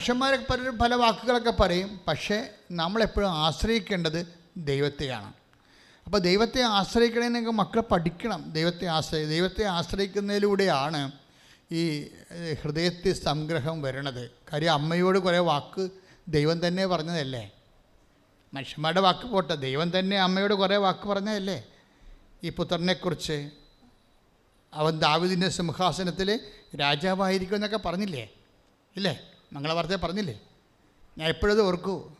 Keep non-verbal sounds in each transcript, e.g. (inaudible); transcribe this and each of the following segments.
മനുഷ്യന്മാരൊക്കെ പലരും പല വാക്കുകളൊക്കെ പറയും പക്ഷേ നമ്മളെപ്പോഴും ആശ്രയിക്കേണ്ടത് ദൈവത്തെയാണ് അപ്പോൾ ദൈവത്തെ ആശ്രയിക്കണമെന്നൊക്കെ മക്കൾ പഠിക്കണം. ദൈവത്തെ ആശ്രയി ദൈവത്തെ ആശ്രയിക്കുന്നതിലൂടെയാണ് ഈ ഹൃദയത്തിൽ സംഗ്രഹം വരണത്. കാര്യം അമ്മയോട് കുറേ വാക്ക് ദൈവം തന്നെ പറഞ്ഞതല്ലേ? മനുഷ്യന്മാരുടെ വാക്ക് പോട്ടെ ദൈവം തന്നെ അമ്മയോട് കുറേ വാക്ക് പറഞ്ഞതല്ലേ? ഈ പുത്രനെക്കുറിച്ച് അവൻ ദാവിദിന്റെ സിംഹാസനത്തിൽ രാജാവായിരിക്കും എന്നൊക്കെ പറഞ്ഞില്ലേ? ഇല്ലേ? മംഗളവാർത്ത പറഞ്ഞില്ലേ? ഞാൻ എപ്പോഴത് ഓർക്കൂ?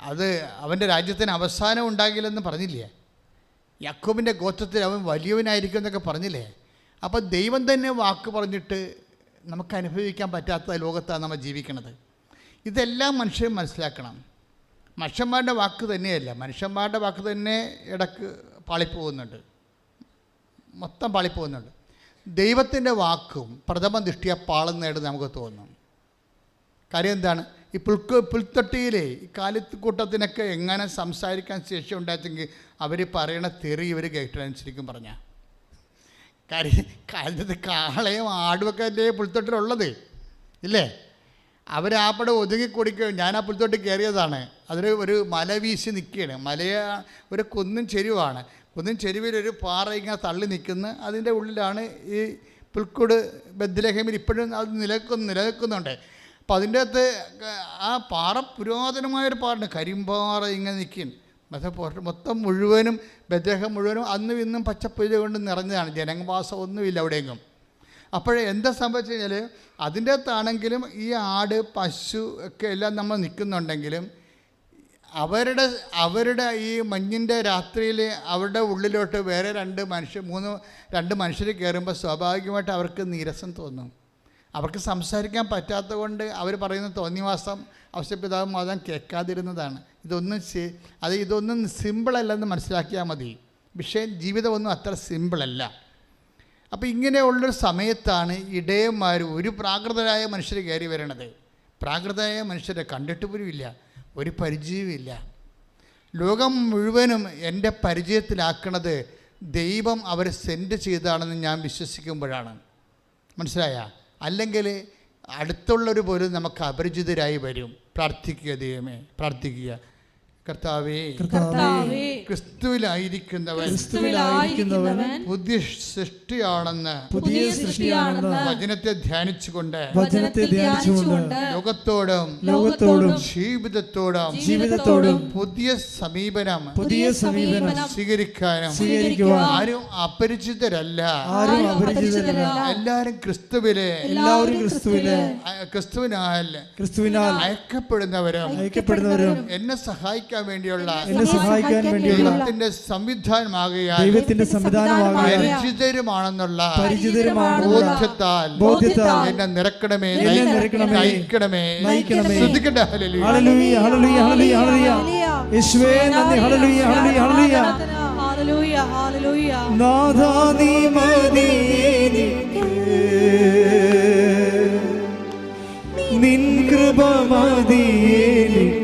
അത് അവന്റെ രാജ്യത്തിന് അവസാനം ഉണ്ടാകില്ലെന്ന് പറഞ്ഞില്ലേ? യാക്കോബിന്റെ ഗോത്രത്തിൽ അവൻ വലിയവനായിരിക്കും എന്നൊക്കെ പറഞ്ഞില്ലേ? അപ്പോൾ ദൈവം തന്നെ വാക്ക് പറഞ്ഞിട്ട് നമുക്ക് അനുഭവിക്കാൻ പറ്റാത്ത ലോകത്താണ് നമ്മൾ ജീവിക്കുന്നത്. ഇതെല്ലാം മനുഷ്യൻ മനസ്സിലാക്കണം. മനുഷ്യന്മാരുടെ വാക്ക് തന്നെയല്ല. മനുഷ്യന്മാരുടെ വാക്ക് തന്നെ ഇടയ്ക്ക് പാളിപ്പോകുന്നുണ്ട്. മൊത്തം പാളിപ്പോകുന്നുണ്ട്. ദൈവത്തിന്റെ വാക്കും പ്രഥമ ദൃഷ്ടിയ പാളുന്നതായിട്ട് നമുക്ക് തോന്നും. കാര്യം എന്താണ്? ഈ പുൽക്ക് പുൽത്തൊട്ടിയിലെ ഈ കാലിക്കൂട്ടത്തിനൊക്കെ എങ്ങനെ സംസാരിക്കാൻ ശേഷി ഉണ്ടായിട്ടെങ്കിൽ അവർ പറയണ തെറി ഇവർ കേട്ടനുസരിക്കും പറഞ്ഞ. കാര്യം കാലത്ത് കാളയും ആടുമൊക്കെ അല്ലേ പുൽത്തൊട്ടിലുള്ളത്? ഇല്ലേ? അവരാപ്പടെ ഒതുങ്ങി കുടിക്കുക ഞാൻ ആ പുൽത്തൊട്ടി കയറിയതാണ് അതൊരു ഒരു മല വീശി നിൽക്കുകയാണ് മലയ ഒരു കുന്നും ചെരുവാണ്. കുന്നും ചെരുവിൽ ഒരു പാറ ഇങ്ങനെ തള്ളി നിൽക്കുന്ന അതിന്റെ ഉള്ളിലാണ് ഈ പുൽക്കൂട് ബദ്ലഹേമിൽ ഇപ്പോഴും അത് നിലനിൽക്കുന്നു നിലനിൽക്കുന്നുണ്ട്. അപ്പം അതിന്റെ അകത്ത് ആ പാറ പുരാതനമായൊരു പാറയാണ് കരിമ്പാറ ഇങ്ങനെ നിൽക്കും മറ്റേ പുറത്ത് മൊത്തം മുഴുവനും ബദ്ദേഹം മുഴുവനും അന്നും ഇന്നും പച്ചപ്പുല്ല് കൊണ്ട് നിറഞ്ഞതാണ്. ജനവാസം ഒന്നുമില്ല അവിടെയെങ്കിലും അപ്പോൾ എന്താ സംഭവിച്ചു കഴിഞ്ഞാൽ അതിന്റെ അകത്താണെങ്കിലും ഈ ആട് പശു ഒക്കെ എല്ലാം നമ്മൾ നിൽക്കുന്നുണ്ടെങ്കിലും അവരുടെ അവരുടെ ഈ മഞ്ഞിന്റെ രാത്രിയിൽ അവരുടെ ഉള്ളിലോട്ട് വേറെ രണ്ട് മനുഷ്യർ മൂന്ന് രണ്ട് മനുഷ്യർ കയറുമ്പോൾ സ്വാഭാവികമായിട്ട് അവർക്ക് നീരസം തോന്നും. അവർക്ക് സംസാരിക്കാൻ പറ്റാത്തത് കൊണ്ട് അവർ പറയുന്ന തോന്നിവാസം ഔഷപിതാവ് മതം കേൾക്കാതിരുന്നതാണ്. ഇതൊന്നും അത് ഇതൊന്നും സിമ്പിളല്ലെന്ന് മനസ്സിലാക്കിയാൽ മതി. പക്ഷേ ജീവിതമൊന്നും അത്ര സിമ്പിളല്ല അപ്പോൾ ഇങ്ങനെയുള്ളൊരു സമയത്താണ് ഇടയന്മാർ ഒരു പ്രാകൃതരായ മനുഷ്യർ കയറി വരണത്. പ്രാകൃതരായ മനുഷ്യരെ കണ്ടിട്ട് പോലുമില്ല ഒരു പരിചയവുമില്ല ലോകം മുഴുവനും എന്റെ പരിചയത്തിലാക്കണത് ദൈവം അവരെ സെൻഡ് ചെയ്താണെന്ന് ഞാൻ വിശ്വസിക്കുമ്പോഴാണ്. മനസ്സിലായ? അല്ലെങ്കിൽ അടുത്തുള്ളവർ പോലും നമുക്ക് അപരിചിതരായി വരും. പ്രാർത്ഥിക്കുക ദൈവമേ പ്രാർത്ഥിക്കുക. കർത്താവേ കർത്താവേ ക്രിസ്തുവിലായിരിക്കുന്നവൻ. ക്രിസ്തുവിലായിരിക്കുന്നവൻ പുതിയ സൃഷ്ടിയാണെന്ന് പുതിയ സൃഷ്ടിയാണെന്ന് വചനത്തെ ധ്യാനിച്ചുകൊണ്ട് വചനത്തെ ധ്യാനിച്ചുകൊണ്ട് ലോകത്തോടും ലോകത്തോടും ജീവിതത്തോടും ജീവിതത്തോടും പുതിയ സമീപനം പുതിയ സമീപനം സ്വീകരിക്കാനും സ്വീകരിക്കുവാൻ ആരും അപരിചിതരല്ല. ആരും അപരിചിതരല്ല. എല്ലാവരും ക്രിസ്തുവിലെ എല്ലാവരും ക്രിസ്തുവിലെ ക്രിസ്തുവിനാൽ ക്രിസ്തുവിനാൽ അയക്കപ്പെടുന്നവരും അയക്കപ്പെടുന്നവരും എന്നെ സഹായിക്കാൻ വേണ്ടിയുള്ള എന്നെ സഹായിക്കാൻ വേണ്ടിയുള്ള ദൈവത്തിന്റെ സംവിധാനമാകയാൽ ദൈവത്തിന്റെ സംവിധാനമാകയാൽ പരിചിതരുമാണെന്നുള്ള പരിചിതരുമാണ് ബോധ്യത്താൽ ബോധ്യത്താൽ എന്നെ നിറക്കണമേ എന്നെ നിറയ്ക്കണമേ, നയിക്കണമേ നയിക്കണമേ. ശ്രദ്ധിക്കട്ടെ hallelujah. Hallelujah hallelujah hallelujah hallelujah യേശുവേ നന്ദി ഹല്ലേലൂയ ഹല്ലേലൂയ ഹല്ലേലൂയ ഹല്ലേലൂയ ഹല്ലേലൂയ നാഥാ നീ മതി. നിൻ കൃപ മതി എനിക്ക്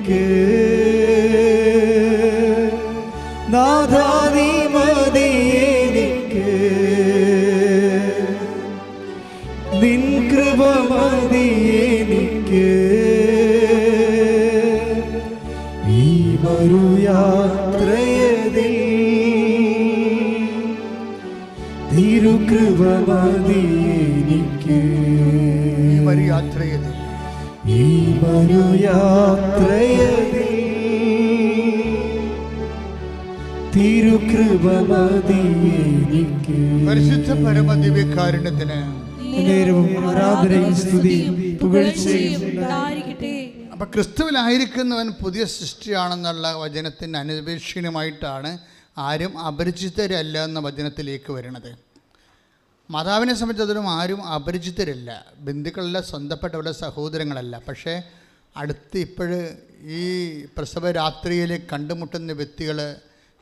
നിൻ കൃപ മതി എനിക്ക് ഈ മരുയാത്രയതിൽ തിരുകൃപ മതി എനിക്ക് ഈ വരി യാത്രയിൽ ഈ മരുയാത്രയതിൽ തിരുകൃപ മതി എനിക്ക് പരിശുദ്ധ പരമദിവ്യകാരുണ്യത്തിന് ആരാധനയും സ്തുതിയും അപ്പം ക്രിസ്തുവിലായിരിക്കുന്നവൻ പുതിയ സൃഷ്ടിയാണെന്നുള്ള വചനത്തിന് അനപേക്ഷണീയമായിട്ടാണ് ആരും അപരിചിതരല്ല എന്ന വചനത്തിലേക്ക് വരുന്നത് മാതാവിനെ സംബന്ധിച്ചിടത്തോളം ആരും അപരിചിതരല്ല. ബന്ധുക്കളല്ല സ്വന്തപ്പെട്ടവരുടെ സഹോദരങ്ങളല്ല. പക്ഷേ അടുത്ത് ഇപ്പോഴ് ഈ പ്രസവ രാത്രിയിൽ കണ്ടുമുട്ടുന്ന വ്യക്തികൾ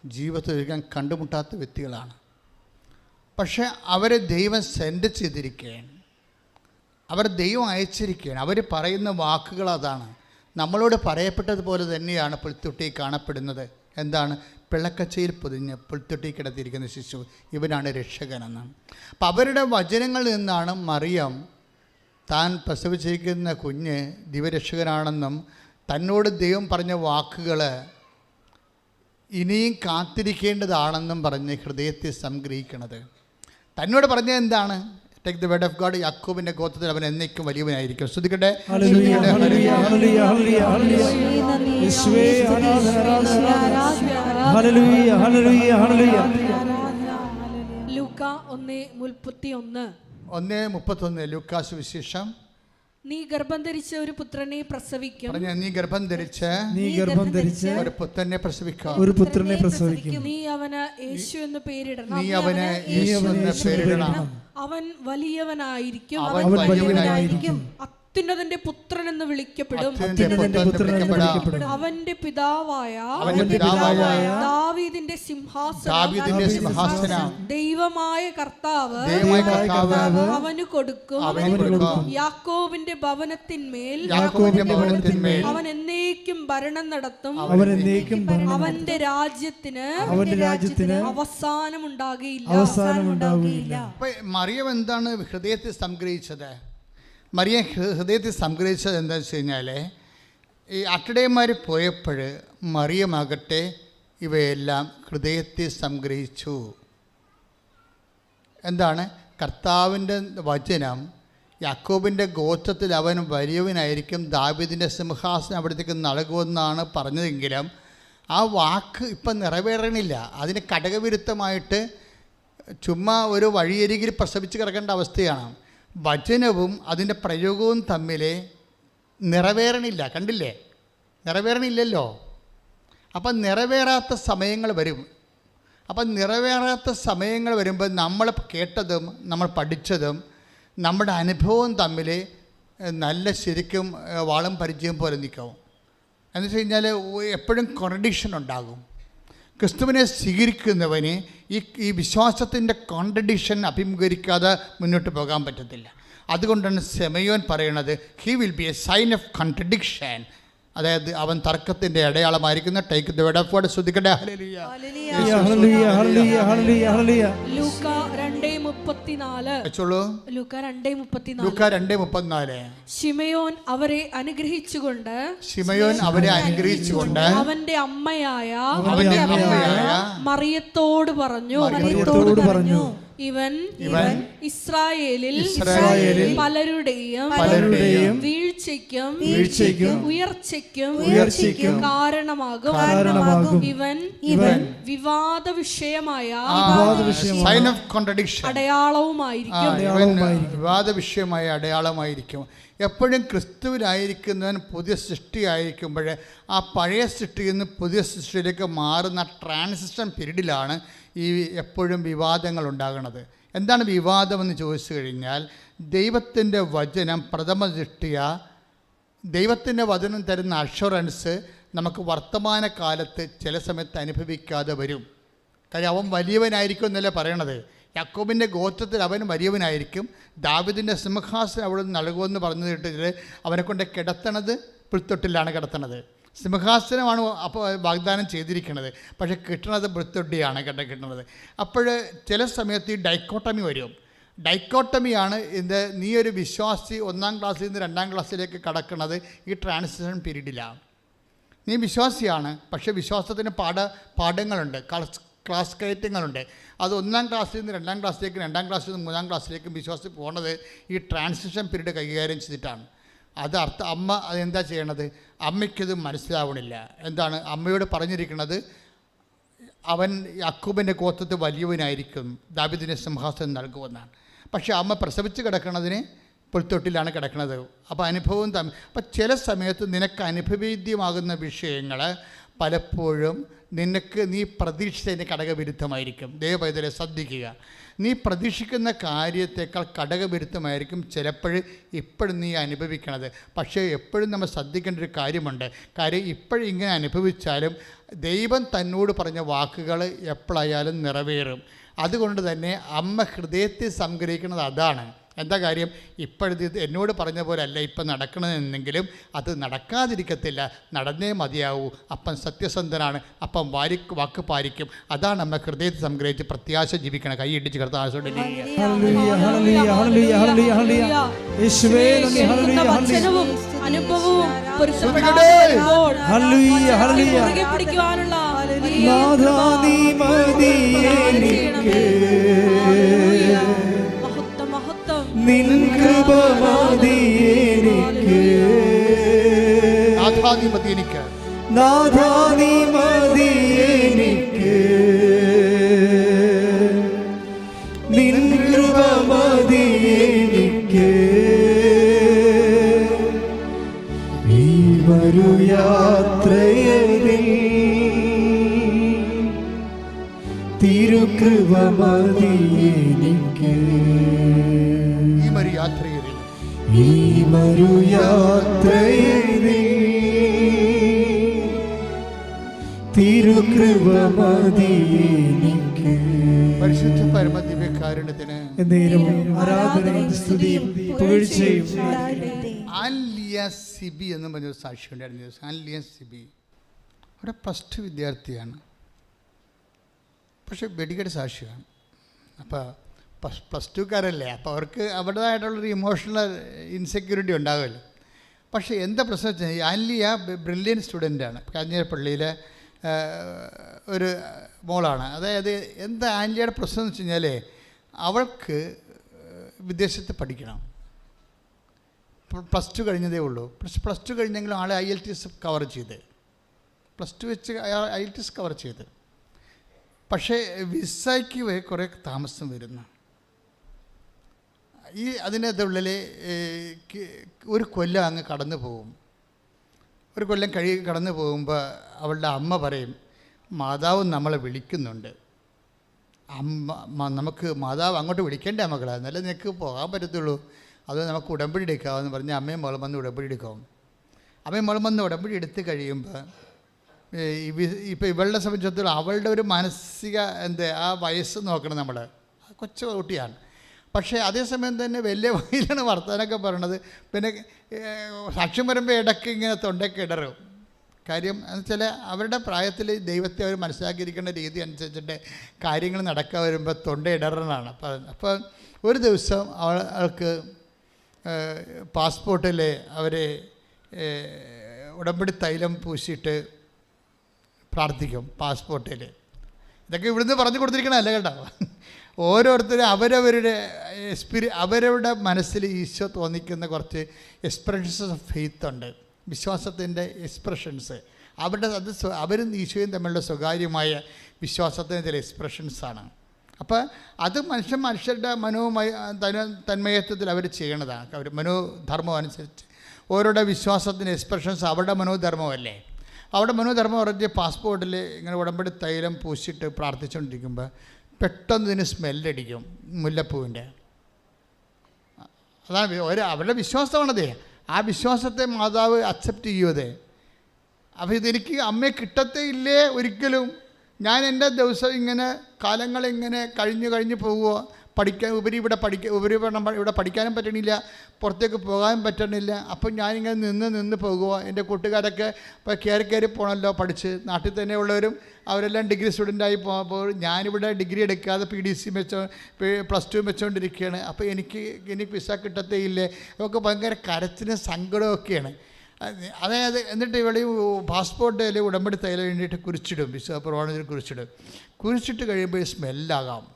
ജീവിതത്തിൽ കണ്ടുമുട്ടാത്ത വ്യക്തികളാണ്. പക്ഷേ അവരെ ദൈവം സെൻഡ് ചെയ്തിരിക്കുകയാണ്. അവർ ദൈവം അയച്ചിരിക്കുകയാണ്. അവർ പറയുന്ന വാക്കുകൾ അതാണ്. നമ്മളോട് പറയപ്പെട്ടതുപോലെ തന്നെയാണ് പുൽത്തൊട്ടി കാണപ്പെടുന്നത്. എന്താണ്? പിളക്കച്ചയിൽ പൊതിഞ്ഞ് പുൽത്തൊട്ടി കിടത്തിയിരിക്കുന്ന ശിശു. ഇവനാണ് രക്ഷകനെന്ന് അപ്പം അവരുടെ വചനങ്ങളിൽ നിന്നാണ് മറിയം താൻ പ്രസവിച്ചിരിക്കുന്ന കുഞ്ഞ് ദിവരക്ഷകനാണെന്നും തന്നോട് ദൈവം പറഞ്ഞ വാക്കുകൾ ഇനിയും കാത്തിരിക്കേണ്ടതാണെന്നും പറഞ്ഞ് ഹൃദയത്തെ സംഗ്രഹിക്കണത്. തന്നോട് പറഞ്ഞത് എന്താണ്? Take the word of God യാക്കൂബിന്റെ ഗോത്രത്തിൽ അവൻ എന്നേക്കും വലിയവനായിരിക്കും. ശ്രദ്ധിക്കട്ടെ ഒന്ന് മുപ്പത്തി ഒന്ന് ലൂക്കാസ് വിശേഷം നീ ഗർഭം ധരിച്ച ഒരു പുത്രനെ പ്രസവിക്കും. നീ ഗർഭം ധരിച്ച നീ ഗർഭം ധരിച്ച ഒരു പുത്രനെ പ്രസവിക്കും. ഒരു പുത്രനെ പ്രസവിക്കും. നീ അവന് യേശു എന്ന് പേരിടണം. നീ അവന് യേശു എന്ന് പേരിടണം. അവൻ വലിയവനായിരിക്കും. അവൻ അവൻ വലിയവനായിരിക്കും. അത്യുന്നതന്റെ പുത്രൻ എന്ന് വിളിക്കപ്പെടും. അവന്റെ പിതാവായ അവന്റെ പിതാവായ ദാവീദിന്റെ സിംഹാസനം. ദാവീദിന്റെ സിംഹാസനം. ദൈവമായ കർത്താവ് ദൈവമായ കർത്താവ് അവന് കൊടുക്കും. അവന് കൊടുക്കാം. യാക്കോബിന്റെ ഭവനത്തിന്മേൽ അവൻ എന്നേക്കും ഭരണം നടത്തും. അവൻ എന്നേക്കും ഭരണം അവന്റെ രാജ്യത്തിന് അവന്റെ രാജ്യത്തിന് അവസാനം ഉണ്ടാകുകയില്ല അവസാനം ഉണ്ടാവുകയില്ല മറിയം എന്താണ് ഹൃദയത്തിൽ സംഗ്രഹിച്ചത്? മറിയം ഹൃദയത്തിൽ സംഗ്രഹിച്ചത് എന്താണെന്ന് വെച്ച് കഴിഞ്ഞാൽ ഈ അട്ടടയന്മാർ പോയപ്പോൾ മറിയമാകട്ടെ ഇവയെല്ലാം ഹൃദയത്തിൽ സംഗ്രഹിച്ചു. എന്താണ്? കർത്താവിന്റെ വചനം യാക്കോബിന്റെ ഗോത്രത്തിൽ അവൻ വലിയവനായിരിക്കും ദാവിദിന്റെ സിംഹാസനം അവിടത്തേക്ക് നൽകുമെന്നാണ് പറഞ്ഞതെങ്കിലും ആ വാക്ക് ഇപ്പം നിറവേറണില്ല. അതിന് ഘടകവിരുദ്ധമായിട്ട് ചുമ്മാ ഒരു വഴിയരികിൽ പ്രസവിച്ച് കിടക്കേണ്ട അവസ്ഥയാണ്. വചനവും അതിന്റെ പ്രയോഗവും തമ്മിൽ നിറവേറണില്ല. കണ്ടില്ലേ? നിറവേറണില്ലല്ലോ. അപ്പം നിറവേറാത്ത സമയങ്ങൾ വരും. അപ്പം നിറവേറാത്ത സമയങ്ങൾ വരുമ്പോൾ നമ്മൾ കേട്ടതും നമ്മൾ പഠിച്ചതും നമ്മുടെ അനുഭവവും തമ്മിൽ നല്ല ശരിക്കും വാളും പരിചയം പോലെ നിൽക്കും. എന്ന് വെച്ച് കഴിഞ്ഞാൽ എപ്പോഴും കോൺട്രഡിക്ഷൻ ഉണ്ടാകും. ക്രിസ്തുവിനെ സ്വീകരിക്കുന്നവന് ഈ ഈ വിശ്വാസത്തിന്റെ കോൺട്രഡിക്ഷൻ അഭിമുഖീകരിക്കാതെ മുന്നോട്ട് പോകാൻ പറ്റത്തില്ല. അതുകൊണ്ടാണ് സെമയോൻ പറയണത് he will be a sign of contradiction അതായത് അവൻ തർക്കത്തിന്റെ അടയാളമായിരിക്കുന്ന take the word of God ശ്രദ്ധിക്കട്ടെ. Hallelujah hallelujah hallelujah hallelujah ഹല്ലേലൂയ ലൂക്ക രണ്ടേ മുപ്പത്തിനാല്. വെച്ചോളൂ. ലൂക്ക രണ്ടേ മുപ്പത്തിനാല്. ലൂക്ക രണ്ട് മുപ്പത്തിനാല്. ഷിമയോൻ അവരെ അനുഗ്രഹിച്ചുകൊണ്ട് ശിമയോൻ അവരെ അനുഗ്രഹിച്ചുകൊണ്ട് അവന്റെ അമ്മയായ അവന്റെ അമ്മയായ മറിയത്തോട് പറഞ്ഞു. മറിയത്തോട് പറഞ്ഞു. ഇവൻ ഇവൻ ഇസ്രായേലിൽ ഇസ്രായേലിൽ പലരുടെയും പലരുടെയും വീഴ്ചയ്ക്കും വീഴ്ചയ്ക്കും ഉയർച്ചയ്ക്കും ഉയർച്ചയ്ക്കും കാരണമാകും. കാരണമാകും. ഇവൻ ഇവൻ വിവാദ വിഷയമായ സൈൻ ഓഫ് കോൺട്രഡിക്ഷൻ അടയാളവുമായിരിക്കും. വിവാദ വിഷയമായ അടയാളമായിരിക്കും. എപ്പോഴും ക്രിസ്തുവിലായിരിക്കുന്നവൻ പുതിയ സൃഷ്ടിയായിരിക്കുമ്പോൾ ആ പഴയ സൃഷ്ടിയിൽ നിന്ന് പുതിയ സൃഷ്ടിയിലേക്ക് മാറുന്ന ട്രാൻസിഷൻ പീരീഡിലാണ് ഈ എപ്പോഴും വിവാദങ്ങൾ ഉണ്ടാകുന്നത് എന്താണ് വിവാദമെന്ന് ചോദിച്ചു കഴിഞ്ഞാൽ ദൈവത്തിന്റെ വചനം പ്രഥമ ദൃഷ്ടിയ ദൈവത്തിന്റെ വചനം തരുന്ന അഷുറൻസ് നമുക്ക് വർത്തമാനകാലത്ത് ചില സമയത്ത് അനുഭവിക്കാതെ വരും. കാര്യം അവൻ വലിയവനായിരിക്കും എന്നല്ലേ പറയണത്. യാക്കോബിന്റെ ഗോത്രത്തിൽ അവൻ വലിയവനായിരിക്കും. ദാവിദിന്റെ സിംഹാസനം അവിടെ നിന്ന് നൽകുമെന്ന് പറഞ്ഞു കേട്ടിട്ട് അവനെക്കൊണ്ട് കിടത്തണത് പുൽത്തൊട്ടിലാണ് കിടത്തണത്. സിംഹാസനമാണ് അപ്പോൾ വാഗ്ദാനം ചെയ്തിരിക്കുന്നത് പക്ഷേ കിട്ടണത് പുൽത്തൊട്ടിയാണ് കണ്ട കിട്ടുന്നത് അപ്പോൾ ചില സമയത്ത് ഈ ഡൈക്കോട്ടമി വരും. ഡൈക്കോട്ടമിയാണ് ഇത് നീ ഒരു വിശ്വാസി ഒന്നാം ക്ലാസ്സിൽ നിന്ന് രണ്ടാം ക്ലാസ്സിലേക്ക് കടക്കുന്നത് ഈ ട്രാൻസിഷൻ പീരീഡിലാണ് നീ വിശ്വാസിയാണ് പക്ഷേ വിശ്വാസത്തിന് പാഠ പാഠങ്ങളുണ്ട്. ക്ലാസ് കയറ്റങ്ങളുണ്ട്. അത് ഒന്നാം ക്ലാസ്സിൽ നിന്ന് രണ്ടാം ക്ലാസ്സിലേക്ക് രണ്ടാം ക്ലാസ്സിൽ നിന്ന് മൂന്നാം ക്ലാസ്സിലേക്കും വിശ്വാസി പോകുന്നത് ഈ ട്രാൻസിഷൻ പീരീഡ് കൈകാര്യം ചെയ്തിട്ടാണ്. അത് അർത്ഥം അമ്മ അതെന്താ ചെയ്യണത്? അമ്മയ്ക്കത് മനസ്സിലാവണില്ല. എന്താണ്? അമ്മയോട് പറഞ്ഞിരിക്കുന്നത് അവൻ അക്കൂബിന്റെ ഗോത്രത്തിൽ വലിയവനായിരിക്കും. ദാബിദിനെ സിംഹാസനം നൽകുമെന്നാണ്. പക്ഷേ അമ്മ പ്രസവിച്ച് കിടക്കുന്നതിന് പുൽത്തൊട്ടിലാണ് കിടക്കുന്നത് അപ്പോൾ അനുഭവം തമ്മിൽ അപ്പം ചില സമയത്ത് നിനക്ക് അനുഭവേദ്യമാകുന്ന വിഷയങ്ങൾ പലപ്പോഴും നിനക്ക് നീ പ്രതീക്ഷിച്ചതിന് ഘടകവിരുദ്ധമായിരിക്കും ദൈവപൈതലെ ശ്രദ്ധിക്കുക. നീ പ്രതീക്ഷിക്കുന്ന കാര്യത്തേക്കാൾ ഘടകവിരുദ്ധമായിരിക്കും ചിലപ്പോൾ ഇപ്പോഴും നീ അനുഭവിക്കണത്. പക്ഷേ എപ്പോഴും നമ്മൾ ശ്രദ്ധിക്കേണ്ട ഒരു കാര്യമുണ്ട്. കാര്യം ഇപ്പോഴും ഇങ്ങനെ അനുഭവിച്ചാലും ദൈവം തന്നോട് പറഞ്ഞ വാക്കുകൾ എപ്പോഴായാലും നിറവേറും. അതുകൊണ്ട് തന്നെ അമ്മ ഹൃദയത്തിൽ സംഗ്രഹിക്കുന്നത് അതാണ്. എന്താ കാര്യം? ഇപ്പോഴത്തെ എന്നോട് പറഞ്ഞ പോലെ അല്ല ഇപ്പം നടക്കണമെന്നെങ്കിലും അത് നടക്കാതിരിക്കത്തില്ല. നടന്നേ മതിയാവൂ. അപ്പം സത്യസന്ധനാണ്. അപ്പം വാരി വാക്ക് പാലിക്കും. അതാണ് നമ്മെ ഹൃദയത്തിൽ സംഗ്രഹിച്ച് പ്രത്യാശ ജീവിക്കണം. കൈ ഇടിച്ച് മഹത്വം നിൻ കൃപ മതി എനിക്ക്. നാഥാധിപതി എനിക്ക്. സിബി എന്ന് പറഞ്ഞൊരു സാക്ഷി ഉണ്ടായിരുന്നു സാൻലിയ സിബി അവിടെ പ്ലസ് ടു വിദ്യാർത്ഥിയാണ്. പക്ഷേ വെടികെട്ട് സാക്ഷിയാണ്. അപ്പോൾ പ്ലസ് പ്ലസ് ടുക്കാരല്ലേ? അപ്പോൾ അവർക്ക് അവരുടേതായിട്ടുള്ളൊരു ഇമോഷണൽ ഇൻസെക്യൂരിറ്റി ഉണ്ടാകുമല്ലോ പക്ഷേ എന്താ പ്രശ്നം വെച്ചാൽ ആൻലിയ ബ്രില്യൻ സ്റ്റുഡന്റാണ് കാഞ്ഞിരപ്പള്ളിയിലെ പള്ളിയിലെ ഒരു മോളാണ്. അതായത് എന്താ ആൻലിയയുടെ പ്രശ്നം എന്ന് വെച്ച് കഴിഞ്ഞാൽ അവൾക്ക് വിദേശത്ത് പഠിക്കണം. പ്ലസ് ടു കഴിഞ്ഞതേ ഉള്ളൂ. പ്ലസ് പ്ലസ് ടു കഴിഞ്ഞെങ്കിലും ആളെ I L T S cover ചെയ്ത്. പ്ലസ് ടു വെച്ച് I L T S cover ചെയ്ത്. പക്ഷേ വിസയ്ക്ക് കുറേ താമസം വരുന്നു. ഈ അതിന്റെ ഉള്ളിൽ ഒരു കൊല്ലം അങ്ങ് കടന്നു പോകും. ഒരു കൊല്ലം കഴി കടന്നു പോകുമ്പോൾ അവളുടെ അമ്മ പറയും മാതാവ് നമ്മളെ വിളിക്കുന്നുണ്ട്. അമ്മ നമുക്ക് മാതാവ് അങ്ങോട്ട് വിളിക്കേണ്ട മകളെ. എന്നാലേ നിനക്ക് പോകാൻ പറ്റത്തുള്ളൂ. അത് നമുക്ക് ഉടമ്പടി എടുക്കാമെന്ന് പറഞ്ഞ് അമ്മയും മോളും വന്ന് ഉടമ്പടി എടുക്കാം. അമ്മയും മോളും വന്ന് ഉടമ്പടി എടുത്ത് കഴിയുമ്പോൾ ഇപ്പോൾ ഇവളുടെ സംബന്ധിച്ചിടത്തോളം അവളുടെ ഒരു മാനസിക എന്താ ആ വയസ്സ് നോക്കണം നമ്മൾ കൊച്ചു കുട്ടിയാണ്. പക്ഷേ അതേസമയം തന്നെ വലിയ വയലാണ് വർത്തമാനമൊക്കെ പറയണത്. പിന്നെ സാക്ഷ്യം വരുമ്പോൾ ഇടയ്ക്ക് ഇങ്ങനെ തൊണ്ടയ്ക്ക് ഇടറും. കാര്യം എന്ന് വെച്ചാൽ അവരുടെ പ്രായത്തിൽ ദൈവത്തെ അവർ മനസ്സിലാക്കിയിരിക്കേണ്ട രീതി അനുസരിച്ചിട്ട് കാര്യങ്ങൾ നടക്കാൻ വരുമ്പോൾ തൊണ്ട ഇടറാണ് അപ്പം അപ്പോൾ ഒരു ദിവസം അവൾക്ക് പാസ്പോർട്ടിൽ അവരെ ഉടമ്പടി തൈലം പൂശിയിട്ട് പ്രാർത്ഥിക്കും പാസ്പോർട്ടിൽ ഇതൊക്കെ ഇവിടുന്ന് പറഞ്ഞു കൊടുത്തിരിക്കണമല്ല കേട്ടോ? ഓരോരുത്തരും അവരവരുടെ എക്സ്പീരി അവരവരുടെ മനസ്സിൽ ഈശോ തോന്നിക്കുന്ന കുറച്ച് എക്സ്പ്രഷൻസ് ഓഫ് ഫെയ്ത്ത് ഉണ്ട്. വിശ്വാസത്തിന്റെ എക്സ്പ്രഷൻസ് അവരുടെ അത് അവരും ഈശോയും തമ്മിലുള്ള സ്വകാര്യമായ വിശ്വാസത്തിന്റെ ചില എക്സ്പ്രഷൻസാണ് അപ്പോൾ അത് മനുഷ്യൻ മനുഷ്യരുടെ മനോമയ തന തന്മയത്വത്തിൽ അവർ ചെയ്യണതാണ്. അവർ മനോധർമ്മം അനുസരിച്ച് ഓരോരുടെ വിശ്വാസത്തിന്റെ എക്സ്പ്രഷൻസ് അവരുടെ മനോധർമ്മമല്ലേ? അവിടെ മനോധർമ്മം പറഞ്ഞ് പാസ്പോർട്ടിൽ ഇങ്ങനെ ഉടമ്പടി തൈലം പൂശിയിട്ട് പ്രാർത്ഥിച്ചുകൊണ്ടിരിക്കുമ്പോൾ പെട്ടെന്ന് ഇതിന് സ്മെല്ലടിക്കും മുല്ലപ്പൂവിന്റെ. അതാണ് ഒരു അവരുടെ വിശ്വാസമാണതേ. ആ വിശ്വാസത്തെ മാതാവ് അക്സെപ്റ്റ് ചെയ്യുമതേ അപ്പോൾ ഇതെനിക്ക് അമ്മയെ കിട്ടത്തേ ഇല്ലേ ഒരിക്കലും? ഞാൻ എന്റെ ദിവസം ഇങ്ങനെ കാലങ്ങൾ ഇങ്ങനെ കഴിഞ്ഞു കഴിഞ്ഞ് പോവുക പഠിക്കാൻ ഉപരി ഇവിടെ പഠിക്കാൻ ഉപരി ഇവിടെ പഠിക്കാനും പറ്റണില്ല പുറത്തേക്ക് പോകാനും പറ്റണില്ല. അപ്പം ഞാനിങ്ങനെ നിന്ന് നിന്ന് പോകുക എന്റെ കൂട്ടുകാരൊക്കെ ഇപ്പോൾ കയറി കയറി പോകണമല്ലോ പഠിച്ച്. നാട്ടിൽ തന്നെ ഉള്ളവരും അവരെല്ലാം ഡിഗ്രി സ്റ്റുഡന്റായി പോകുമ്പോൾ ഞാനിവിടെ ഡിഗ്രി എടുക്കാതെ പി ഡി സി വെച്ചോ പ്ലസ് ടു വെച്ചുകൊണ്ടിരിക്കുകയാണ് അപ്പോൾ എനിക്ക് എനിക്ക് വിസ കിട്ടത്തേ ഇല്ലേ? അതൊക്കെ ഭയങ്കര കരച്ചിന് സങ്കടമൊക്കെയാണ് അതായത് എന്നിട്ട് ഇവിടെ പാസ്പോർട്ടിൽ ഉടമ്പടി തൈല വേണ്ടിയിട്ട് കുരിച്ചിടും. വിശ്വ പ്രമാണത്തിൽ കുരിച്ചിടും. കുരിച്ചിട്ട് കഴിയുമ്പോൾ സ്മെല്ലാകാം.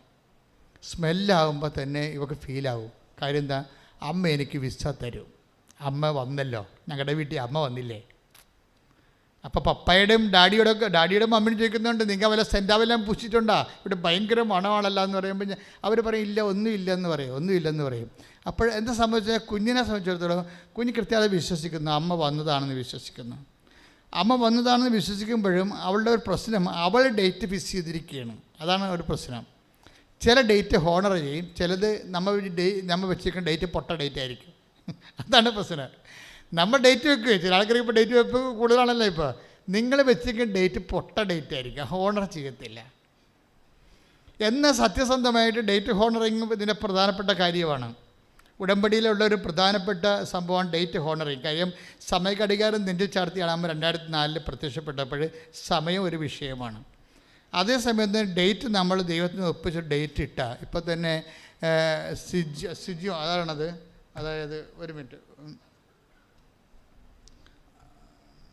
സ്മെല്ലാകുമ്പോൾ തന്നെ ഇവക്ക് ഫീലാവും കാര്യം എന്താ? അമ്മ എനിക്ക് വിസ തരും. അമ്മ വന്നല്ലോ. ഞങ്ങളുടെ വീട്ടിൽ അമ്മ വന്നില്ലേ? അപ്പോൾ പപ്പയുടെയും ഡാഡിയുടെ ഒക്കെ ഡാഡിയുടെ മമ്മിയും ചോദിക്കുന്നുണ്ട് നിങ്ങൾ വല്ല സെന്റാവെല്ലാം പൂച്ചിട്ടുണ്ടോ ഇവിടെ ഭയങ്കര മണമാണല്ലോ എന്ന് പറയുമ്പോൾ അവർ പറയും ഇല്ല ഒന്നും ഇല്ലെന്ന് പറയും ഒന്നുമില്ല എന്ന് പറയും. അപ്പോൾ എന്താ സംഭവിച്ചാൽ കുഞ്ഞിനെ സംബന്ധിച്ചിടത്തോളം കുഞ്ഞ് കൃത്യത വിശ്വസിക്കുന്നു അമ്മ വന്നതാണെന്ന് വിശ്വസിക്കുന്നു. അമ്മ വന്നതാണെന്ന് വിശ്വസിക്കുമ്പോഴും അവളുടെ ഒരു പ്രശ്നം അവൾ ഡേറ്റ് ഫിക്സ് ചെയ്തിരിക്കുകയാണ്. അതാണ് ഒരു പ്രശ്നം. ചില ഡേറ്റ് ഹോണർ ചെയ്യും ചിലത് നമ്മൾ ഡേ നമ്മൾ വെച്ചിരിക്കുന്ന ഡേറ്റ് പൊട്ട ഡേറ്റ് ആയിരിക്കും. (laughs) അതാണ് പ്രശ്നം. നമ്മൾ ഡേറ്റ് വെക്കുക ചില ആൾക്കാർ ഇപ്പോൾ ഡേറ്റ് വെപ്പ് കൂടുതലാണല്ലോ ഇപ്പോൾ നിങ്ങൾ വെച്ചിരിക്കുന്ന ഡേറ്റ് പൊട്ട ഡേറ്റ് ആയിരിക്കും. ഹോണർ ചെയ്യത്തില്ല. എന്ന സത്യസന്ധമായിട്ട് ഡേറ്റ് ഹോണറിങ് ഇതിന്റെ പ്രധാനപ്പെട്ട കാര്യമാണ്. ഉടമ്പടിയിലുള്ള ഒരു പ്രധാനപ്പെട്ട സംഭവമാണ് ഡേറ്റ് ഹോണറിങ് കാര്യം സമയഘടികാരം നെഞ്ചിൽ ചാർത്തിയാണ് നമ്മൾ രണ്ടായിരത്തി നാലിൽ പ്രത്യക്ഷപ്പെട്ടപ്പോൾ സമയം ഒരു വിഷയമാണ്. അതേസമയം തന്നെ ഡേറ്റ് നമ്മൾ ദൈവത്തിന് ഒപ്പിച്ച് ഡേറ്റ് ഇട്ട. ഇപ്പോൾ തന്നെ സിജ് സിജു അതാണത്? അതായത് ഒരു മിനിറ്റ് ഉം.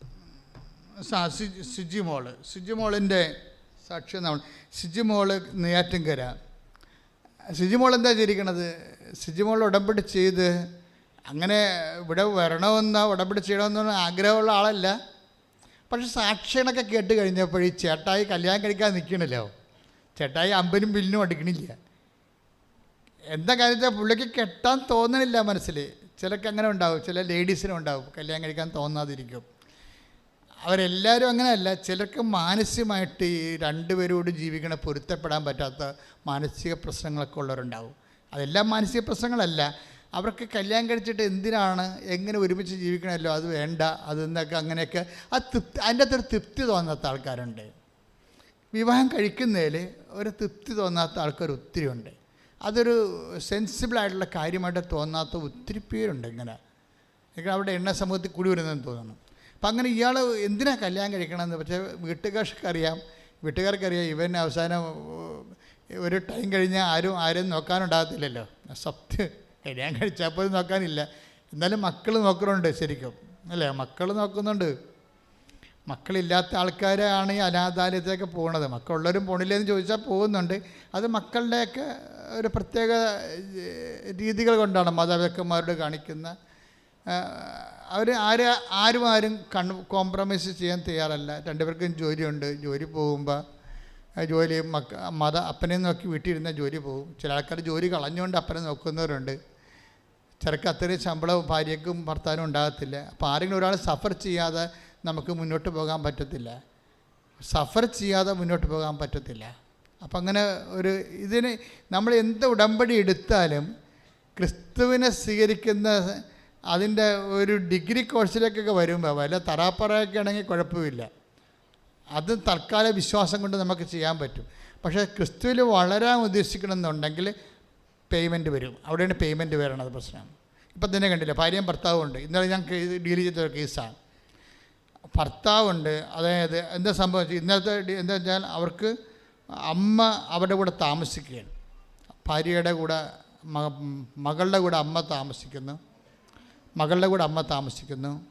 സ- സി- സിജി മോൾ. സിജി മോളിന്റെ സാക്ഷ്യം നമ്മൾ സിജി മോൾ നെയ്യാറ്റിൻകര. സിജി മോൾ എന്താ ചെയ്തിരിക്കണത്? സിജി മോൾ ഉടമ്പടി ചെയ്ത് അങ്ങനെ ഇവിടെ വരണമെന്നോ ഉടമ്പടി ചെയ്യണമെന്നോ ആഗ്രഹമുള്ള ആളല്ല. പക്ഷെ സാക്ഷികളൊക്കെ കേട്ട് കഴിഞ്ഞപ്പോൾ ഈ ചേട്ടായി കല്യാണം കഴിക്കാൻ നിൽക്കണല്ലോ. ചേട്ടായി അമ്പനും ബില്ലിനും അടുക്കണില്ല. എന്താ കാര്യത്തിൽ പുള്ളിക്ക് കെട്ടാൻ തോന്നണില്ല മനസ്സിൽ ചിലർക്ക് അങ്ങനെ ഉണ്ടാവും ചില ലേഡീസിനും ഉണ്ടാവും. കല്യാണം കഴിക്കാൻ തോന്നാതിരിക്കും. അവരെല്ലാവരും അങ്ങനെയല്ല ചിലർക്ക് മാനസികമായിട്ട് ഈ രണ്ടുപേരോട് ജീവിക്കണ പൊരുത്തപ്പെടാൻ പറ്റാത്ത മാനസിക പ്രശ്നങ്ങളൊക്കെ ഉള്ളവരുണ്ടാവും. അതെല്ലാം മാനസിക പ്രശ്നങ്ങളല്ല. അവർക്ക് കല്യാണം കഴിച്ചിട്ട് എന്തിനാണ് എങ്ങനെ ഒരുമിച്ച് ജീവിക്കണമല്ലോ അത് വേണ്ട അതെന്നൊക്കെ അങ്ങനെയൊക്കെ ആ തൃപ്തി അതിന്റെ അകത്തൊരു തൃപ്തി തോന്നാത്ത ആൾക്കാരുണ്ട്. വിവാഹം കഴിക്കുന്നതിൽ ഒരു തൃപ്തി തോന്നാത്ത ആൾക്കാർ ഒത്തിരി ഉണ്ട്. അതൊരു സെൻസിബിളായിട്ടുള്ള കാര്യമായിട്ട് തോന്നാത്ത ഒത്തിരി പേരുണ്ട് ഇങ്ങനെ അവിടെ എണ്ണ സമൂഹത്തിൽ കൂടി വരുന്നതെന്ന് തോന്നുന്നു. അപ്പം അങ്ങനെ ഇയാൾ എന്തിനാ കല്യാണം കഴിക്കണമെന്ന് പക്ഷേ വീട്ടുകാർക്കറിയാം. വീട്ടുകാർക്കറിയാം ഇവൻ അവസാനം ഒരു ടൈം കഴിഞ്ഞാൽ ആരും ആരും നോക്കാനുണ്ടാകത്തില്ലല്ലോ. സത്യം. കല്യാണം കഴിച്ചാൽ പോലും നോക്കാനില്ല. എന്നാലും മക്കൾ നോക്കുന്നുണ്ട് ശരിക്കും. അല്ലേ? മക്കൾ നോക്കുന്നുണ്ട്. മക്കളില്ലാത്ത ആൾക്കാരാണ് ഈ അനാഥാലയത്തിലേക്ക് പോകുന്നത് മക്കളുള്ളവരും പോണില്ലെന്ന് ചോദിച്ചാൽ പോകുന്നുണ്ട്. അത് മക്കളുടെയൊക്കെ ഒരു പ്രത്യേക രീതികൾ കൊണ്ടാണ് മാതാപിതാക്കന്മാരോട് കാണിക്കുന്ന അവർ ആര് ആരും ആരും കൺ കോംപ്രമൈസ് ചെയ്യാൻ തയ്യാറല്ല. രണ്ടുപേർക്കും ജോലിയുണ്ട്. ജോലി പോകുമ്പോൾ ജോലി മക്ക മത അപ്പനെ നോക്കി വീട്ടിലിരുന്ന ജോലി പോകും. ചില ആൾക്കാർ ജോലി കളഞ്ഞുകൊണ്ട് അപ്പനെ നോക്കുന്നവരുണ്ട്. ചിലർക്ക് അത്രയും ശമ്പളവും ഭാര്യയ്ക്കും ഭർത്താനും ഉണ്ടാകത്തില്ല. അപ്പോൾ ആരെങ്കിലും ഒരാൾ സഫർ ചെയ്യാതെ നമുക്ക് മുന്നോട്ട് പോകാൻ പറ്റത്തില്ല. സഫർ ചെയ്യാതെ മുന്നോട്ട് പോകാൻ പറ്റത്തില്ല. അപ്പം അങ്ങനെ ഒരു ഇതിന് നമ്മൾ എന്ത് ഉടമ്പടി എടുത്താലും ക്രിസ്തുവിനെ സ്വീകരിക്കുന്ന അതിന്റെ ഒരു ഡിഗ്രി കോഴ്സിലേക്കൊക്കെ വരുമ്പോൾ വല്ല തറാപ്പറയൊക്കെ ആണെങ്കിൽ കുഴപ്പമില്ല. അത് തൽക്കാല വിശ്വാസം കൊണ്ട് നമുക്ക് ചെയ്യാൻ പറ്റും. പക്ഷേ ക്രിസ്തുവിൽ വളരാൻ ഉദ്ദേശിക്കണമെന്നുണ്ടെങ്കിൽ പേയ്മെന്റ് വരും. അവിടെയാണ് പേയ്മെന്റ് വരണത് പ്രശ്നം. ഇപ്പം തന്നെ കണ്ടില്ല ഭാര്യയും ഭർത്താവും ഉണ്ട് ഇന്നലെ ഞാൻ ഡീൽ ചെയ്ത കേസാണ് ഭർത്താവുണ്ട്. അതായത് എന്താ സംഭവിച്ചത് ഇന്നത്തെ എന്താ വെച്ചാൽ അവർക്ക് അമ്മ അവരുടെ കൂടെ താമസിക്കുകയാണ്. ഭാര്യയുടെ കൂടെ മകളുടെ കൂടെ അമ്മ താമസിക്കുന്നു. മകളുടെ കൂടെ അമ്മ താമസിക്കുന്നു.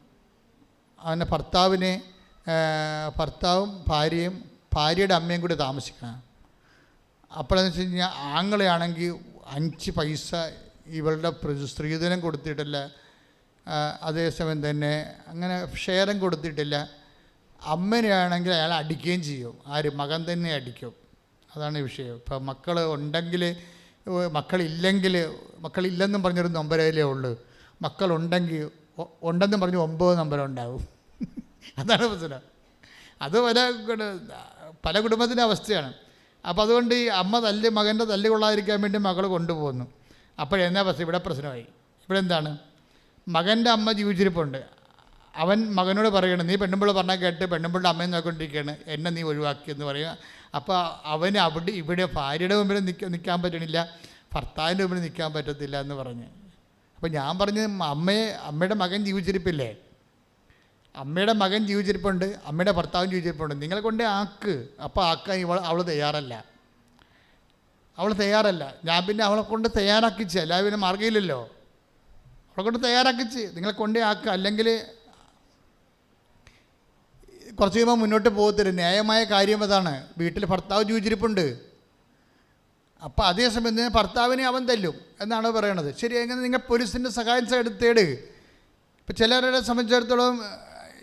അവന്റെ ഭർത്താവിനെ ഭർത്താവും ഭാര്യയും ഭാര്യയുടെ അമ്മയും കൂടി താമസിക്കണം. അപ്പോഴെന്ന് വെച്ച് കഴിഞ്ഞാൽ ആങ്ങളെയാണെങ്കിൽ അഞ്ച് പൈസ ഇവളുടെ സ്ത്രീധനം കൊടുത്തിട്ടില്ല. അതേസമയം തന്നെ അങ്ങനെ ഷെയറും കൊടുത്തിട്ടില്ല. അമ്മനെയാണെങ്കിൽ അയാൾ അടിക്കുകയും ചെയ്യും. ആര് മകൻ തന്നെ അടിക്കും. അതാണ് വിഷയം. ഇപ്പോൾ മക്കൾ ഉണ്ടെങ്കിൽ മക്കളില്ലെങ്കിൽ മക്കളില്ലെന്നും പറഞ്ഞൊരു നൊമ്പരയിലേ ഉള്ളൂ. മക്കളുണ്ടെങ്കിൽ ഉണ്ടെന്ന് പറഞ്ഞ് ഒമ്പത് നമ്പരുണ്ടാവും. (laughs) അതാണ് പ്രശ്നം. അത് പല പല കുടുംബത്തിന്റെ അവസ്ഥയാണ്. അപ്പോൾ അതുകൊണ്ട് ഈ അമ്മ തല്ല് മകന്റെ തല്ല് കൊള്ളാതിരിക്കാൻ വേണ്ടി മകൾ കൊണ്ടുപോകുന്നു. അപ്പോഴെന്നാ പ്രശ്നം? ഇവിടെ പ്രശ്നമായി. ഇവിടെ എന്താണ്? മകന്റെ അമ്മ ജീവിച്ചിരിപ്പുണ്ട്. അവൻ മകനോട് പറയണം നീ പെണ്ണുമ്പിള്ള പറഞ്ഞാൽ കേട്ട് പെണ്ണുമ്പിള്ള അമ്മയെ നോക്കിക്കൊണ്ടിരിക്കുകയാണ് എന്നെ നീ ഒഴിവാക്കിയെന്ന് പറയുക അപ്പോൾ അവന് അവിടെ ഇവിടെ ഭാര്യയുടെ മുമ്പിൽ നിൽക്കാൻ പറ്റണില്ല. ഭർത്താവിന്റെ മുമ്പിൽ നിൽക്കാൻ പറ്റത്തില്ല എന്ന് പറഞ്ഞ്. അപ്പോൾ ഞാൻ പറഞ്ഞ് അമ്മയെ അമ്മയുടെ മകൻ ജീവിച്ചിരിപ്പില്ലേ? അമ്മയുടെ മകൻ ജീവിച്ചിരിപ്പുണ്ട് അമ്മയുടെ ഭർത്താവ് ജീവിച്ചിരിപ്പുണ്ട്. നിങ്ങളെ കൊണ്ട് ആക്ക്. അപ്പോൾ ആക്കാൻ ഇവൾ അവൾ തയ്യാറല്ല. അവൾ തയ്യാറല്ല. ഞാൻ പിന്നെ അവളെ കൊണ്ട് തയ്യാറാക്കിച്ച്. അല്ലാതെ പിന്നെ മാർഗമില്ലല്ലോ അവളെ കൊണ്ട് തയ്യാറാക്കിച്ച്. നിങ്ങളെ കൊണ്ടേ ആക്ക്. അല്ലെങ്കിൽ കുറച്ച് കഴിയുമ്പോൾ മുന്നോട്ട് പോകത്തില്ല. ന്യായമായ കാര്യം അതാണ്. വീട്ടിൽ ഭർത്താവ് ജീവിച്ചിരിപ്പുണ്ട്. അപ്പോൾ അതേസമയം തന്നെ ഭർത്താവിനെ അവൻ തല്ലും എന്നാണ് പറയണത്. ശരി എങ്ങനെ നിങ്ങൾ പോലീസിന്റെ സഹായം എടുത്തേട്? ഇപ്പം ചിലരുടെ സംബന്ധിച്ചിടത്തോളം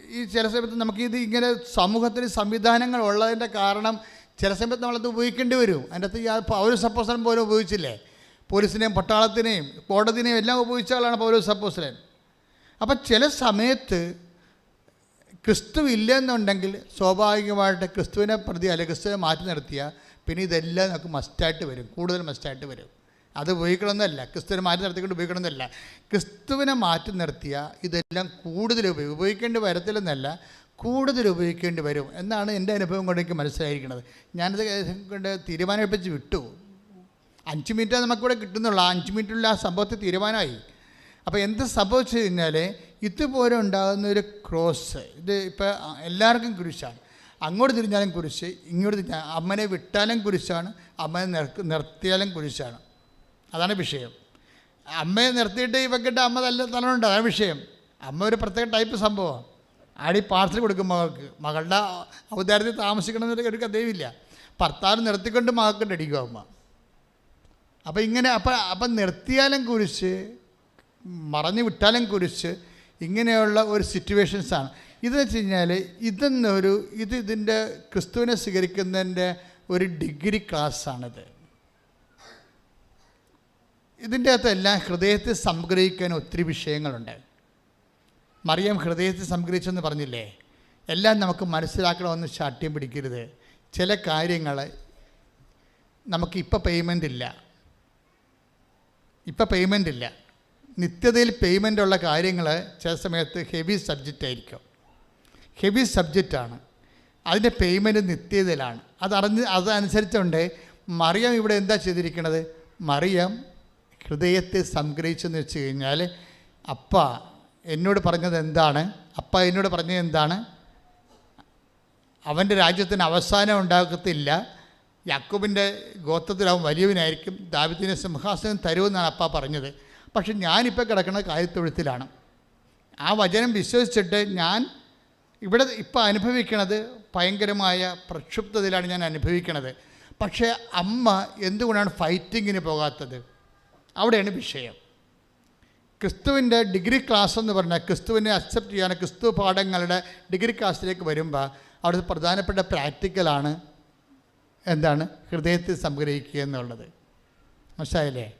ഈ ചില സമയത്ത് നമുക്ക് നമുക്കിത് ഇങ്ങനെ സമൂഹത്തിന് സംവിധാനങ്ങൾ ഉള്ളതിന്റെ കാരണം ചില സമയത്ത് നമ്മളത് ഉപയോഗിക്കേണ്ടി വരും. അതിന്റെ അകത്ത് പൗര സപ്പോസലൻ പോലും ഉപയോഗിച്ചില്ലേ? പോലീസിനെയും പട്ടാളത്തിനെയും കോടതിനെയും എല്ലാം ഉപയോഗിച്ച ആളാണ് പൗര സപ്പോസലൻ. അപ്പം ചില സമയത്ത് ക്രിസ്തു ഇല്ലെന്നുണ്ടെങ്കിൽ സ്വാഭാവികമായിട്ട് ക്രിസ്തുവിനെ പ്രതി അല്ലെങ്കിൽ ക്രിസ്തുവിനെ മാറ്റി നിർത്തിയാൽ പിന്നെ ഇതെല്ലാം നമുക്ക് മസ്റ്റായിട്ട് വരും. കൂടുതൽ മസ്റ്റായിട്ട് വരും. അത് ഉപയോഗിക്കണമെന്നല്ല. ക്രിസ്തുവിനെ മാറ്റി നിർത്തിക്കൊണ്ട് ഉപയോഗിക്കണമെന്നല്ല. ക്രിസ്തുവിനെ മാറ്റി നിർത്തിയ ഇതെല്ലാം കൂടുതൽ ഉപയോഗം ഉപയോഗിക്കേണ്ടി വരത്തില്ലെന്നല്ല കൂടുതൽ ഉപയോഗിക്കേണ്ടി വരും എന്നാണ് എന്റെ അനുഭവം കൊണ്ട് എനിക്ക് മനസ്സിലായിരിക്കുന്നത്. ഞാനത് കൊണ്ട് തീരുമാനിപ്പിച്ച് വിട്ടു. അഞ്ച് മിനിറ്റ് നമുക്കിവിടെ കിട്ടുന്നുള്ളൂ. ആ അഞ്ച് മിനിറ്റുള്ള ആ സംഭവത്തിൽ തീരുമാനമായി. അപ്പോൾ എന്ത് സംഭവിച്ചു കഴിഞ്ഞാൽ ഇതുപോലെ ഉണ്ടാകുന്ന ഒരു ക്രോസ് ഇത് ഇപ്പോൾ എല്ലാവർക്കും കുരിശാണ്. അങ്ങോട്ട് തിരിഞ്ഞാലും കുരിശ് ഇങ്ങോട്ട് തിരിഞ്ഞാൽ അമ്മനെ വിട്ടാലും കുരിശാണ് അമ്മനെ നിർ നിർത്തിയാലും കുരിശാണ്. അതാണ് വിഷയം. അമ്മയെ നിർത്തിയിട്ട് ഇവക്കിട്ട് അമ്മ തല്ല തലമുണ്ട് അതാണ് വിഷയം. അമ്മ ഒരു പ്രത്യേക ടൈപ്പ് സംഭവമാണ്. ആടി പാർസൽ കൊടുക്കും മകൾക്ക്. മകളുടെ ഔദാര്യത്തിൽ താമസിക്കണമെന്നൊരു ഒരു കഥയുമില്ല. ഭർത്താവ് നിർത്തിക്കൊണ്ട് മകൾക്ക് അടിക്കും അമ്മ. അപ്പം ഇങ്ങനെ അപ്പം അപ്പം നിർത്തിയാലും കുരിശ് മറഞ്ഞു വിട്ടാലും കുരിശ് ഇങ്ങനെയുള്ള ഒരു സിറ്റുവേഷൻസാണ് ഇതെന്ന് വെച്ച് കഴിഞ്ഞാൽ ഇതെന്നൊരു ഇത് ഇതിന്റെ ക്രിസ്തുവിനെ സ്വീകരിക്കുന്നതിന്റെ ഒരു ഡിഗ്രി ക്ലാസ്സാണിത്. ഇതിന്റെ അകത്തെല്ലാം ഹൃദയത്തെ സംഗ്രഹിക്കാൻ ഒത്തിരി വിഷയങ്ങളുണ്ട്. മറിയം ഹൃദയത്തെ സംഗ്രഹിച്ചെന്ന് പറഞ്ഞില്ലേ? എല്ലാം നമുക്ക് മനസ്സിലാക്കണമെന്ന് ശാഠ്യം പിടിക്കരുത്. ചില കാര്യങ്ങൾ നമുക്കിപ്പോൾ പേയ്മെന്റ് ഇല്ല. ഇപ്പം പേയ്മെന്റ് ഇല്ല. നിത്യതയിൽ പേയ്മെന്റ് ഉള്ള കാര്യങ്ങൾ ചില സമയത്ത് ഹെവി സബ്ജക്റ്റ് ആയിരിക്കും. ഹെവി സബ്ജക്റ്റാണ് അതിന്റെ പേയ്മെന്റ് നിത്യതയിലാണ്. അതറിഞ്ഞ് അതനുസരിച്ചുകൊണ്ട് മറിയം ഇവിടെ എന്താ ചെയ്തിരിക്കുന്നത് മറിയം ഹൃദയത്തെ സംഗ്രഹിച്ചെന്ന് വെച്ച് കഴിഞ്ഞാൽ അപ്പ എന്നോട് പറഞ്ഞത് എന്താണ്? അപ്പ എന്നോട് പറഞ്ഞത് എന്താണ്? അവന്റെ രാജ്യത്തിന് അവസാനം ഉണ്ടാകത്തില്ല. യാക്കോബിന്റെ ഗോത്രത്തിൽ അവൻ വലിയവനായിരിക്കും. ദാവിദിനെ സിംഹാസനം തരുമെന്നാണ് അപ്പ പറഞ്ഞത്. പക്ഷെ ഞാനിപ്പോൾ കിടക്കുന്ന കാര്യത്തൊഴുത്തിലാണ്. ആ വചനം വിശ്വസിച്ചിട്ട് ഞാൻ ഇവിടെ ഇപ്പോൾ അനുഭവിക്കണത് ഭയങ്കരമായ പ്രക്ഷുബ്ധതയിലാണ് ഞാൻ അനുഭവിക്കണത്. പക്ഷേ അമ്മ എന്തുകൊണ്ടാണ് ഫൈറ്റിങ്ങിന് പോകാത്തത്? അവിടെയാണ് വിഷയം. ക്രിസ്തുവിന്റെ ഡിഗ്രി ക്ലാസ് എന്ന് പറഞ്ഞാൽ ക്രിസ്തുവിനെ അക്സെപ്റ്റ് ചെയ്യാൻ ക്രിസ്തു പാഠങ്ങളുടെ ഡിഗ്രി ക്ലാസ്സിലേക്ക് വരുമ്പോൾ അവിടുത്തെ പ്രധാനപ്പെട്ട പ്രാക്ടിക്കലാണ് എന്താണ്? ഹൃദയത്തിൽ സംഗ്രഹിക്കുക എന്നുള്ളത്. മനസ്സിലായില്ലേ?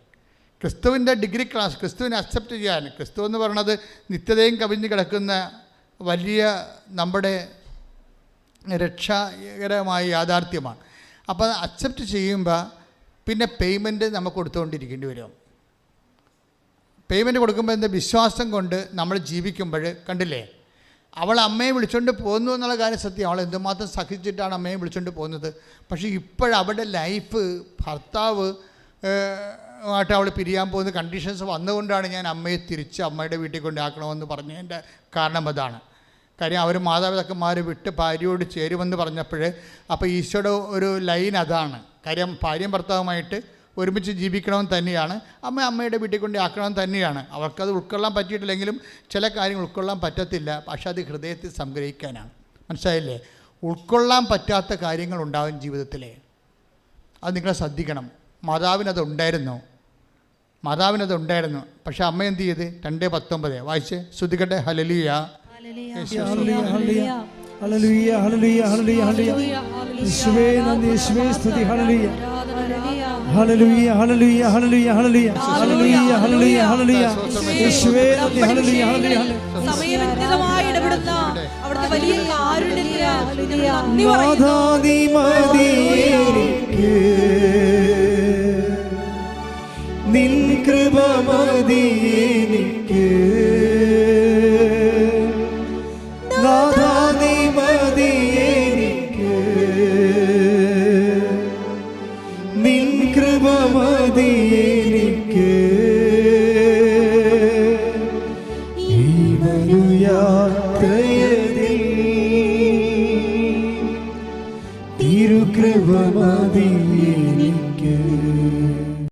ക്രിസ്തുവിന്റെ ഡിഗ്രി ക്ലാസ് ക്രിസ്തുവിനെ അക്സെപ്റ്റ് ചെയ്യാൻ ക്രിസ്തു എന്ന് പറയുന്നത് നിത്യതയും കവിഞ്ഞ് കിടക്കുന്ന വലിയ നമ്മുടെ രക്ഷാകരമായ യാഥാർത്ഥ്യമാണ്. അപ്പോൾ അക്സെപ്റ്റ് ചെയ്യുമ്പോൾ പിന്നെ പേയ്മെന്റ് നമുക്ക് കൊടുത്തുകൊണ്ടിരിക്കേണ്ടി വരും. പേയ്മെന്റ് കൊടുക്കുമ്പോൾ എന്താ വിശ്വാസം കൊണ്ട് നമ്മൾ ജീവിക്കുമ്പോൾ കണ്ടില്ലേ? അവൾ അമ്മയെ വിളിച്ചുകൊണ്ട് പോകുന്നു എന്നുള്ള കാര്യം സത്യം. അവൾ എന്തുമാത്രം സഹിച്ചിട്ടാണ് അമ്മയെ വിളിച്ചുകൊണ്ട് പോകുന്നത്? പക്ഷേ ഇപ്പോഴവളുടെ ലൈഫ് ഭർത്താവ് ആയിട്ട് അവൾ പിരിയാൻ പോകുന്ന കണ്ടീഷൻസ് വന്നുകൊണ്ടാണ് ഞാൻ അമ്മയെ തിരിച്ച് അമ്മയുടെ വീട്ടിൽ കൊണ്ടാക്കണമെന്ന് പറഞ്ഞതിന്റെ കാരണം അതാണ്. കാര്യം അവർ മാതാപിതാക്കന്മാർ വിട്ട് ഭാര്യയോട് ചേരുമെന്ന് പറഞ്ഞപ്പോൾ അപ്പോൾ ഈശോയുടെ ഒരു ലൈൻ അതാണ്. കാര്യം ഭാര്യയും ഭർത്താവുമായിട്ട് ഒരുമിച്ച് ജീവിക്കണമെന്ന് തന്നെയാണ്. അമ്മ അമ്മയുടെ വീട്ടിൽ കൊണ്ട് ആക്കണം തന്നെയാണ്. അവർക്കത് ഉൾക്കൊള്ളാൻ പറ്റിയിട്ടില്ലെങ്കിലും ചില കാര്യങ്ങൾ ഉൾക്കൊള്ളാൻ പറ്റത്തില്ല. പക്ഷേ അത് ഹൃദയത്തിൽ സംഗ്രഹിക്കാനാണ്. മനസ്സിലായില്ലേ? ഉൾക്കൊള്ളാൻ പറ്റാത്ത കാര്യങ്ങൾ ഉണ്ടാകും ജീവിതത്തിലെ. അത് നിങ്ങൾ ശ്രദ്ധിക്കണം. മാതാവിനത് ഉണ്ടായിരുന്നു. മാതാവിനത് ഉണ്ടായിരുന്നു. പക്ഷേ അമ്മ എന്ത് ചെയ്ത്? രണ്ട് പത്തൊമ്പത്. വായിച്ച്? ശ്രുതികട്ടെ? ഹലലിയ ഹല്ലേലൂയ, hallelujah. Hallelujah, hallelujah, hallelujah, hallelujah. യേശുവേ നന്ദി, യേശുവേ സ്തുതി, ഹല്ലേലൂയ. Hallelujah, hallelujah, hallelujah, hallelujah. Hallelujah, hallelujah, hallelujah. Hallelujah, hallelujah, ഹല്ലേലൂയ. സമയബന്ധിതമായി ഇടപെടുന്ന അവിടുത്തെ വലിയ കാരുണ്യത്തിന് നിൻ കൃപ മതിയെനിക്ക്. നാഥാ